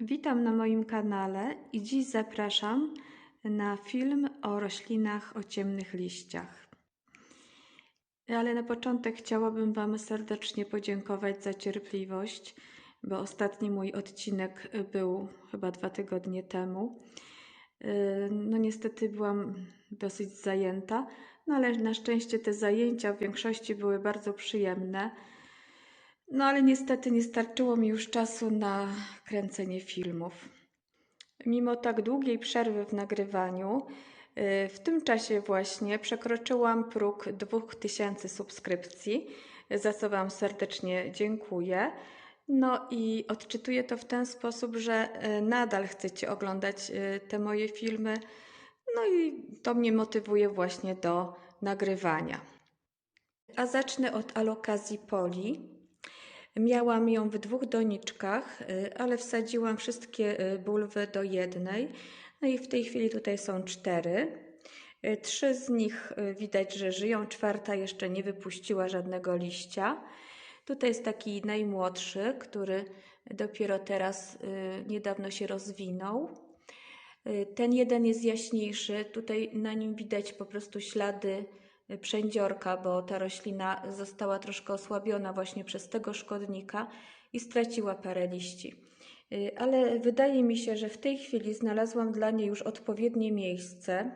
Witam na moim kanale i dziś zapraszam na film o roślinach o ciemnych liściach. Ale na początek chciałabym Wam serdecznie podziękować za cierpliwość, bo ostatni mój odcinek był chyba dwa tygodnie temu. No niestety byłam dosyć zajęta, no ale na szczęście te zajęcia w większości były bardzo przyjemne no ale niestety nie starczyło mi już czasu na kręcenie filmów. Mimo tak długiej przerwy w nagrywaniu, y, w tym czasie właśnie przekroczyłam próg 2000 subskrypcji, za co Wam serdecznie dziękuję. No i odczytuję to w ten sposób, że y, nadal chcecie oglądać y, te moje filmy. No i to mnie motywuje właśnie do nagrywania. A zacznę od alokazji poli. Miałam ją w dwóch doniczkach, y, ale wsadziłam wszystkie y, bulwy do jednej. No i w tej chwili tutaj są cztery. Y, trzy z nich widać, że żyją, czwarta jeszcze nie wypuściła żadnego liścia. Tutaj jest taki najmłodszy, który dopiero teraz niedawno się rozwinął. Ten jeden jest jaśniejszy, tutaj na nim widać po prostu ślady przędziorka, bo ta roślina została troszkę osłabiona właśnie przez tego szkodnika i straciła parę liści. Y, ale wydaje mi się, że w tej chwili znalazłam dla niej już odpowiednie miejsce.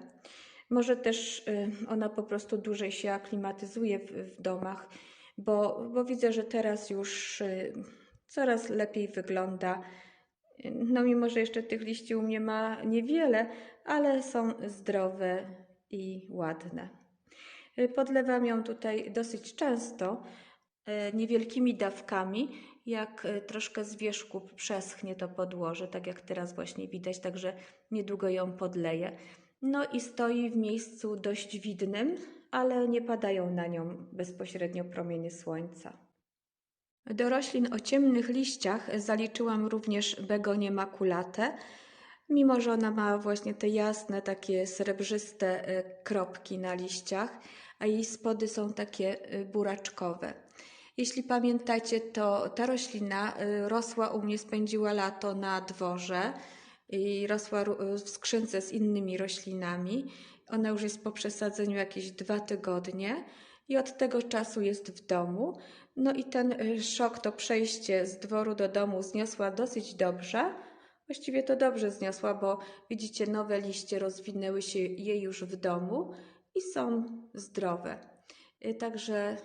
Może też y, ona po prostu dłużej się aklimatyzuje w, w domach, bo, bo widzę, że teraz już y, coraz lepiej wygląda. No, mimo że jeszcze tych liści u mnie ma niewiele, ale są zdrowe i ładne. Y, podlewam ją tutaj dosyć często, y, niewielkimi dawkami. Jak y, troszkę z wierzchu przeschnie to podłoże, tak jak teraz właśnie widać, także niedługo ją podleję. No i stoi w miejscu dość widnym, ale nie padają na nią bezpośrednio promienie słońca. Do roślin o ciemnych liściach zaliczyłam również begonię makulatę, mimo że ona ma właśnie te jasne, takie srebrzyste kropki na liściach a jej spody są takie y, buraczkowe. Jeśli pamiętacie, to ta roślina y, rosła u mnie, spędziła lato na dworze i rosła w skrzynce z innymi roślinami. Ona już jest po przesadzeniu jakieś dwa tygodnie i od tego czasu jest w domu. No i ten y, szok, to przejście z dworu do domu zniosła dosyć dobrze. Właściwie to dobrze zniosła, bo widzicie, nowe liście rozwinęły się jej już w domu i są zdrowe. Y, także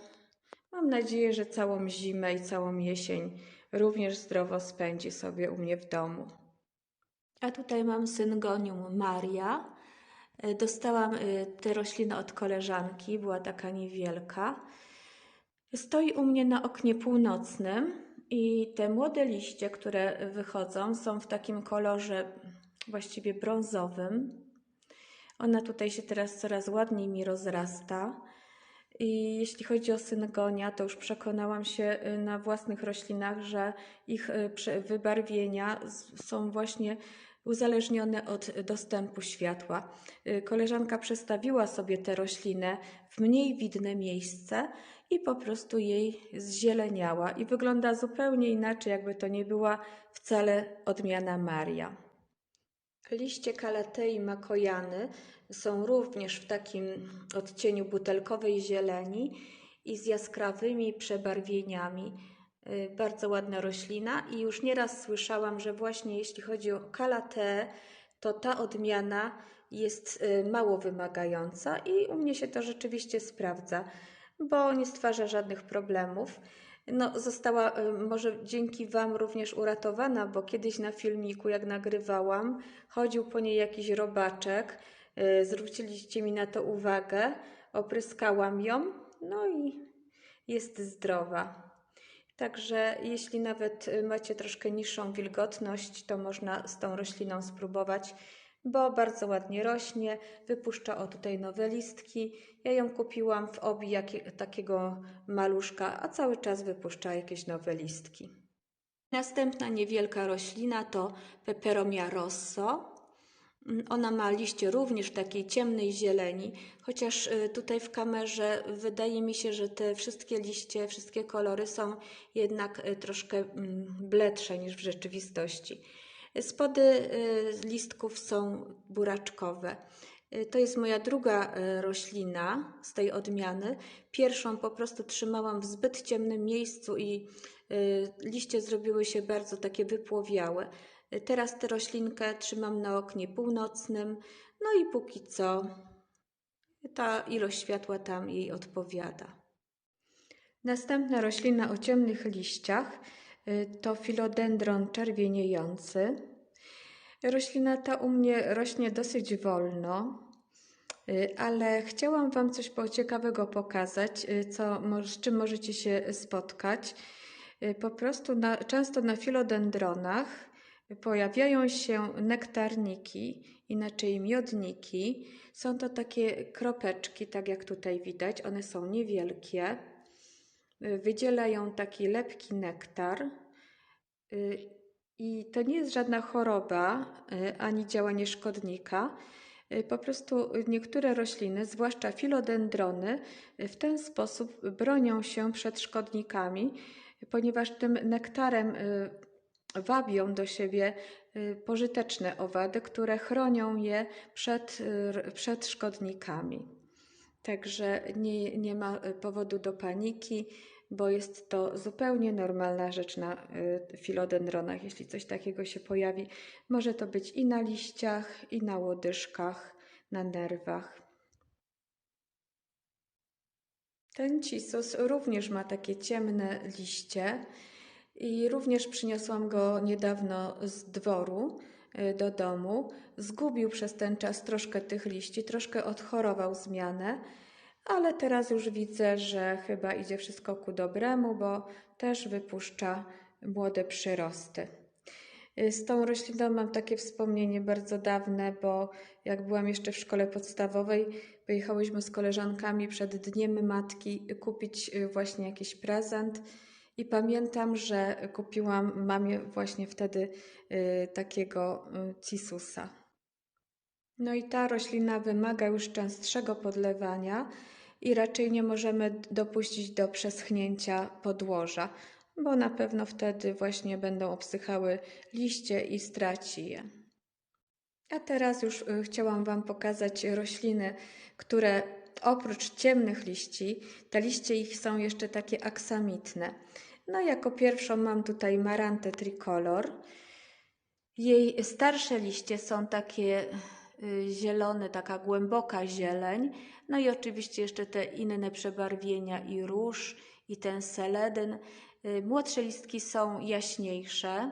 mam nadzieję, że całą zimę i całą jesień również zdrowo spędzi sobie u mnie w domu. A tutaj mam syngonium Maria. Y, dostałam y, tę roślinę od koleżanki, była taka niewielka. Stoi u mnie na oknie północnym i te młode liście, które wychodzą, są w takim kolorze właściwie brązowym. Ona tutaj się teraz coraz ładniej mi rozrasta. I jeśli chodzi o syngonia, to już przekonałam się y, na własnych roślinach, że ich y, wybarwienia są właśnie uzależnione od dostępu światła. Y, koleżanka przestawiła sobie tę roślinę w mniej widne miejsce i po prostu jej zzieleniała i wygląda zupełnie inaczej, jakby to nie była wcale odmiana Maria. Liście kalatei makojany są również w takim odcieniu butelkowej zieleni i z jaskrawymi przebarwieniami. Y, bardzo ładna roślina i już nieraz słyszałam, że właśnie jeśli chodzi o kalateę, to ta odmiana jest y, mało wymagająca i u mnie się to rzeczywiście sprawdza, bo nie stwarza żadnych problemów. No, została y, może dzięki Wam również uratowana, bo kiedyś na filmiku, jak nagrywałam, chodził po niej jakiś robaczek. Y, zwróciliście mi na to uwagę, opryskałam ją, no i jest zdrowa. Także jeśli nawet macie troszkę niższą wilgotność, to można z tą rośliną spróbować bo bardzo ładnie rośnie, wypuszcza o tutaj nowe listki. Ja ją kupiłam w obi takiego maluszka, a cały czas wypuszcza jakieś nowe listki. Następna niewielka roślina to Peperomia rosso. Ona ma liście również takiej ciemnej zieleni, chociaż y, tutaj w kamerze wydaje mi się, że te wszystkie liście, wszystkie kolory są jednak y, troszkę mm, bledsze niż w rzeczywistości. Spody y, listków są buraczkowe. Y, To jest moja druga y, roślina z tej odmiany. Pierwszą po prostu trzymałam w zbyt ciemnym miejscu i liście zrobiły się bardzo takie wypłowiałe. Teraz tę roślinkę trzymam na oknie północnym, no i póki co ta ilość światła tam jej odpowiada. Następna roślina o ciemnych liściach to filodendron czerwieniejący. Roślina ta u mnie rośnie dosyć wolno, y, ale chciałam Wam coś ciekawego pokazać, y, co, z czym możecie się spotkać. Y, Po prostu na, często na filodendronach pojawiają się nektarniki, inaczej miodniki. Są to takie kropeczki, tak jak tutaj widać, one są niewielkie. Wydzielają taki lepki nektar. Y, I to nie jest żadna choroba y, ani działanie szkodnika. Y, Po prostu niektóre rośliny, zwłaszcza filodendrony, w ten sposób bronią się przed szkodnikami, ponieważ tym nektarem wabią do siebie pożyteczne owady, które chronią je przed, przed szkodnikami. Także nie, nie ma powodu do paniki, bo jest to zupełnie normalna rzecz na y, filodendronach. Jeśli coś takiego się pojawi, może to być i na liściach, i na łodyżkach, na nerwach. Ten cisus również ma takie ciemne liście i również przyniosłam go niedawno z dworu y, do domu. Zgubił przez ten czas troszkę tych liści, troszkę odchorował zmianę, ale teraz już widzę, że chyba idzie wszystko ku dobremu, bo też wypuszcza młode przyrosty. Z tą rośliną mam takie wspomnienie bardzo dawne, bo jak byłam jeszcze w szkole podstawowej, wyjechałyśmy z koleżankami przed Dniem Matki kupić y, właśnie jakiś prezent. I pamiętam, że kupiłam mamie właśnie wtedy y, takiego y, cisusa. No i ta roślina wymaga już częstszego podlewania i raczej nie możemy dopuścić do przeschnięcia podłoża, bo na pewno wtedy właśnie będą obsychały liście i straci je. A teraz już y, chciałam Wam pokazać rośliny, które oprócz ciemnych liści, te liście ich są jeszcze takie aksamitne. No jako pierwszą mam tutaj Marantę tricolor. Jej starsze liście są takie y, zielone, taka głęboka zieleń. No i oczywiście jeszcze te inne przebarwienia i róż, i ten seledyn. Y, Młodsze listki są jaśniejsze.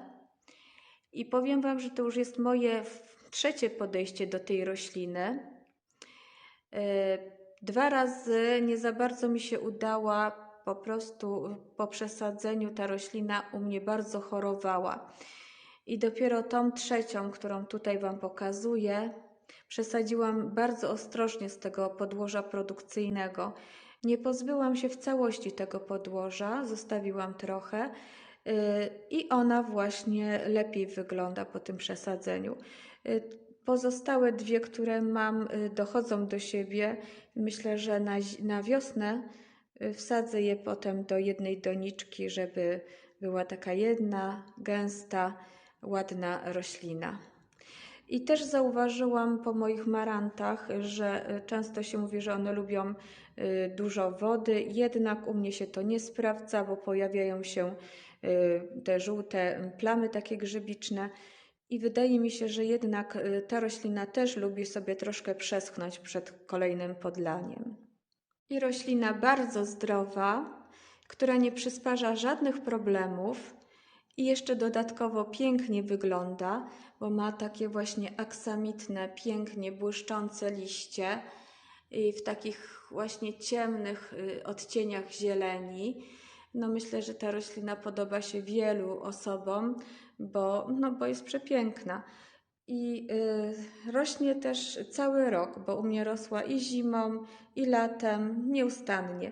I powiem Wam, że to już jest moje trzecie podejście do tej rośliny. E, Dwa razy nie za bardzo mi się udała, po prostu po przesadzeniu ta roślina u mnie bardzo chorowała. I dopiero tą trzecią, którą tutaj Wam pokazuję, przesadziłam bardzo ostrożnie z tego podłoża produkcyjnego. Nie pozbyłam się w całości tego podłoża, zostawiłam trochę yy, i ona właśnie lepiej wygląda po tym przesadzeniu. Yy, Pozostałe dwie, które mam, y, dochodzą do siebie. Myślę, że na, na wiosnę y, wsadzę je potem do jednej doniczki, żeby była taka jedna, gęsta, ładna roślina. I też zauważyłam po moich marantach, że y, często się mówi, że one lubią y, dużo wody, jednak u mnie się to nie sprawdza, bo pojawiają się y, te żółte plamy takie grzybiczne. I wydaje mi się, że jednak ta roślina też lubi sobie troszkę przeschnąć przed kolejnym podlaniem. I roślina bardzo zdrowa, która nie przysparza żadnych problemów i jeszcze dodatkowo pięknie wygląda, bo ma takie właśnie aksamitne, pięknie błyszczące liście i w takich właśnie ciemnych y, odcieniach zieleni. No myślę, że ta roślina podoba się wielu osobom, bo, no, bo jest przepiękna. I y, rośnie też cały rok, bo u mnie rosła i zimą, i latem, nieustannie.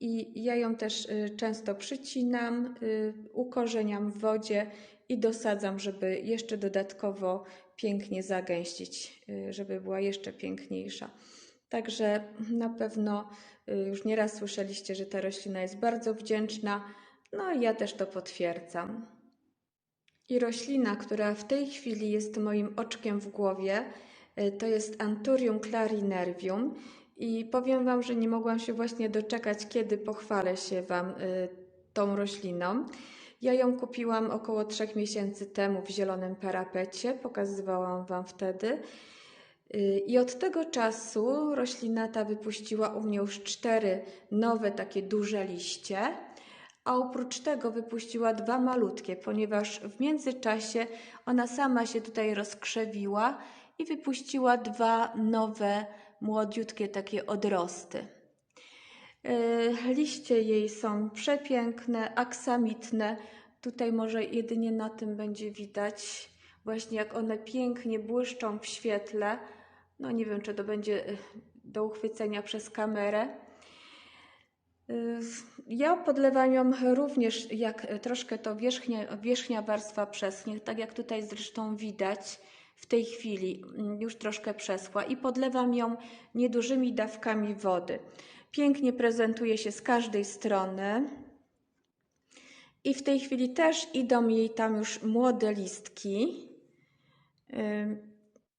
I ja ją też y, często przycinam, y, ukorzeniam w wodzie i dosadzam, żeby jeszcze dodatkowo pięknie zagęścić, y, żeby była jeszcze piękniejsza. Także na pewno już nieraz słyszeliście, że ta roślina jest bardzo wdzięczna, no i ja też to potwierdzam. I roślina, która w tej chwili jest moim oczkiem w głowie, to jest Anthurium clarinervium. I powiem Wam, że nie mogłam się właśnie doczekać, kiedy pochwalę się Wam y, tą rośliną. Ja ją kupiłam około 3 miesięcy temu w zielonym parapecie, pokazywałam Wam wtedy. Y, I od tego czasu roślina ta wypuściła u mnie już cztery nowe takie duże liście, a oprócz tego wypuściła dwa malutkie, ponieważ w międzyczasie ona sama się tutaj rozkrzewiła i wypuściła dwa nowe, młodziutkie takie odrosty. Y, liście jej są przepiękne, aksamitne. Tutaj może jedynie na tym będzie widać właśnie jak one pięknie błyszczą w świetle. No nie wiem, czy to będzie y, do uchwycenia przez kamerę. Y, ja podlewam ją również, jak troszkę to wierzchnia, wierzchnia warstwa przeschnie, tak jak tutaj zresztą widać w tej chwili, mm, już troszkę przeschła i podlewam ją niedużymi dawkami wody. Pięknie prezentuje się z każdej strony. I w tej chwili też idą jej tam już młode listki.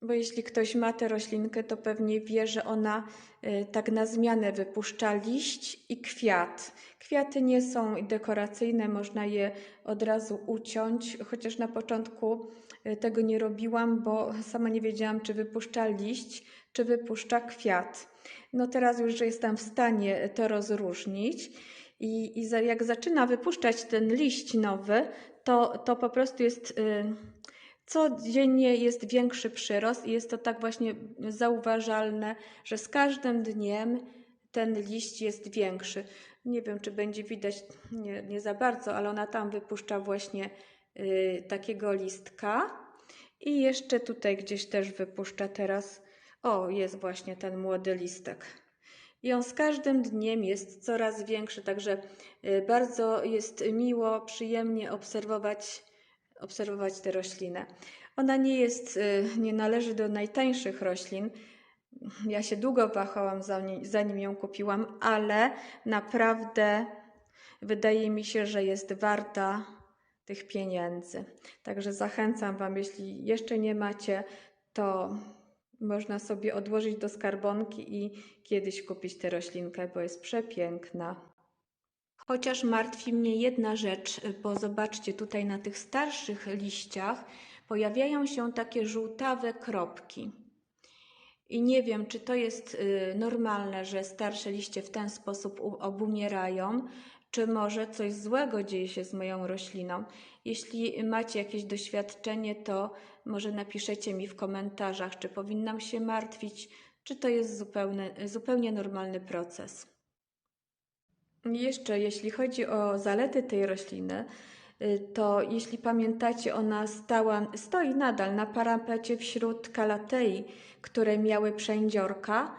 Bo jeśli ktoś ma tę roślinkę, to pewnie wie, że ona y, tak na zmianę wypuszcza liść i kwiat. Kwiaty nie są dekoracyjne, można je od razu uciąć, chociaż na początku tego nie robiłam, bo sama nie wiedziałam, czy wypuszcza liść, czy wypuszcza kwiat. No teraz już jestem w stanie to rozróżnić. I, i za, jak zaczyna wypuszczać ten liść nowy, to, to po prostu jest. Yy, codziennie jest większy przyrost i jest to tak właśnie zauważalne, że z każdym dniem ten liść jest większy. Nie wiem, czy będzie widać, nie, nie za bardzo, ale ona tam wypuszcza właśnie y, takiego listka. I jeszcze tutaj gdzieś też wypuszcza teraz. O, jest właśnie ten młody listek. I on z każdym dniem jest coraz większy, także y, bardzo jest miło, przyjemnie obserwować obserwować tę roślinę. Ona nie jest, y, nie należy do najtańszych roślin. Ja się długo wahałam zanim ją kupiłam, ale naprawdę wydaje mi się, że jest warta tych pieniędzy. Także zachęcam Wam, jeśli jeszcze nie macie, to można sobie odłożyć do skarbonki i kiedyś kupić tę roślinkę, bo jest przepiękna. Chociaż martwi mnie jedna rzecz, bo zobaczcie tutaj na tych starszych liściach pojawiają się takie żółtawe kropki. I nie wiem, czy to jest y, normalne, że starsze liście w ten sposób obumierają, czy może coś złego dzieje się z moją rośliną. Jeśli macie jakieś doświadczenie, to może napiszecie mi w komentarzach, czy powinnam się martwić, czy to jest zupełnie, zupełnie normalny proces. Jeszcze jeśli chodzi o zalety tej rośliny, to jeśli pamiętacie, ona stała, stoi nadal na parapecie wśród kalatei, które miały przędziorka,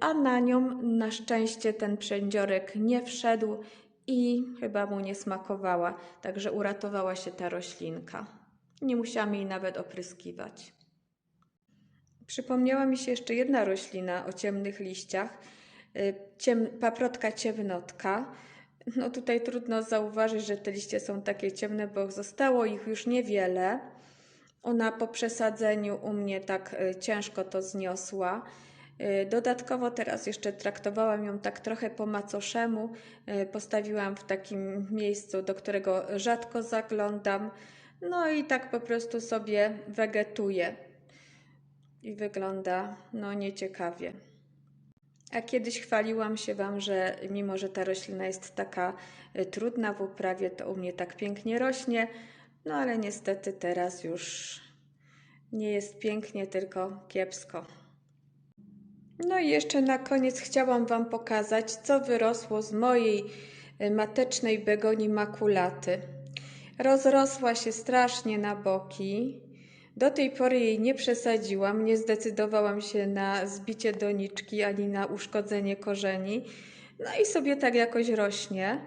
a na nią na szczęście ten przędziorek nie wszedł i chyba mu nie smakowała, także uratowała się ta roślinka. Nie musiałam jej nawet opryskiwać. Przypomniała mi się jeszcze jedna roślina o ciemnych liściach – Y, ciem, paprotka ciemnotka. No tutaj trudno zauważyć, że te liście są takie ciemne, bo zostało ich już niewiele. Ona po przesadzeniu u mnie tak y, ciężko to zniosła. Y, dodatkowo teraz jeszcze traktowałam ją tak trochę po macoszemu. Postawiłam w takim miejscu, do którego rzadko zaglądam. No i tak po prostu sobie wegetuje. I wygląda no nieciekawie. A kiedyś chwaliłam się Wam, że mimo, że ta roślina jest taka y, trudna w uprawie, to u mnie tak pięknie rośnie. No ale niestety teraz już nie jest pięknie, tylko kiepsko. No i jeszcze na koniec chciałam Wam pokazać, co wyrosło z mojej y, matecznej begonii makulaty. Rozrosła się strasznie na boki. Do tej pory jej nie przesadziłam, nie zdecydowałam się na zbicie doniczki ani na uszkodzenie korzeni. No i sobie tak jakoś rośnie.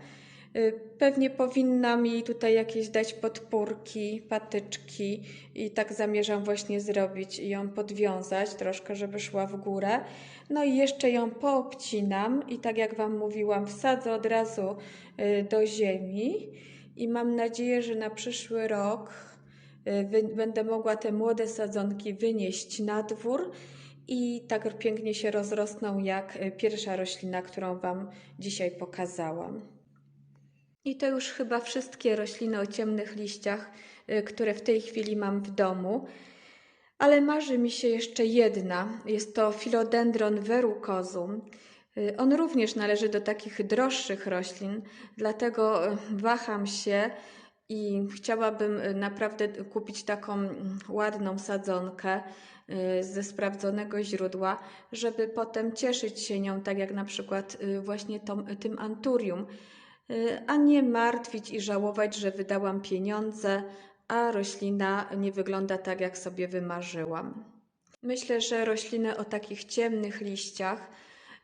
Y, pewnie powinnam jej tutaj jakieś dać podpórki, patyczki i tak zamierzam właśnie zrobić i ją podwiązać troszkę, żeby szła w górę. No i jeszcze ją poobcinam i tak jak Wam mówiłam, wsadzę od razu y, do ziemi i mam nadzieję, że na przyszły rok y, będę mogła te młode sadzonki wynieść na dwór i tak pięknie się rozrosną jak pierwsza roślina, którą Wam dzisiaj pokazałam. I to już chyba wszystkie rośliny o ciemnych liściach, y, które w tej chwili mam w domu. Ale marzy mi się jeszcze jedna. Jest to filodendron verrucosum. Y, on również należy do takich droższych roślin, dlatego y, waham się i chciałabym naprawdę kupić taką mm, ładną sadzonkę ze sprawdzonego źródła, żeby potem cieszyć się nią, tak jak na przykład właśnie tą, tym anturium, a nie martwić i żałować, że wydałam pieniądze, a roślina nie wygląda tak, jak sobie wymarzyłam. Myślę, że rośliny o takich ciemnych liściach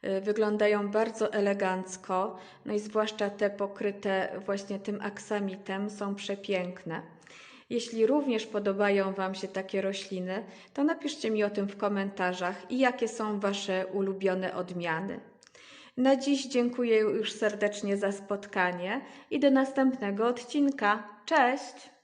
y, wyglądają bardzo elegancko, no i zwłaszcza te pokryte właśnie tym aksamitem są przepiękne. Jeśli również podobają Wam się takie rośliny, to napiszcie mi o tym w komentarzach i jakie są Wasze ulubione odmiany. Na dziś dziękuję już serdecznie za spotkanie i do następnego odcinka. Cześć!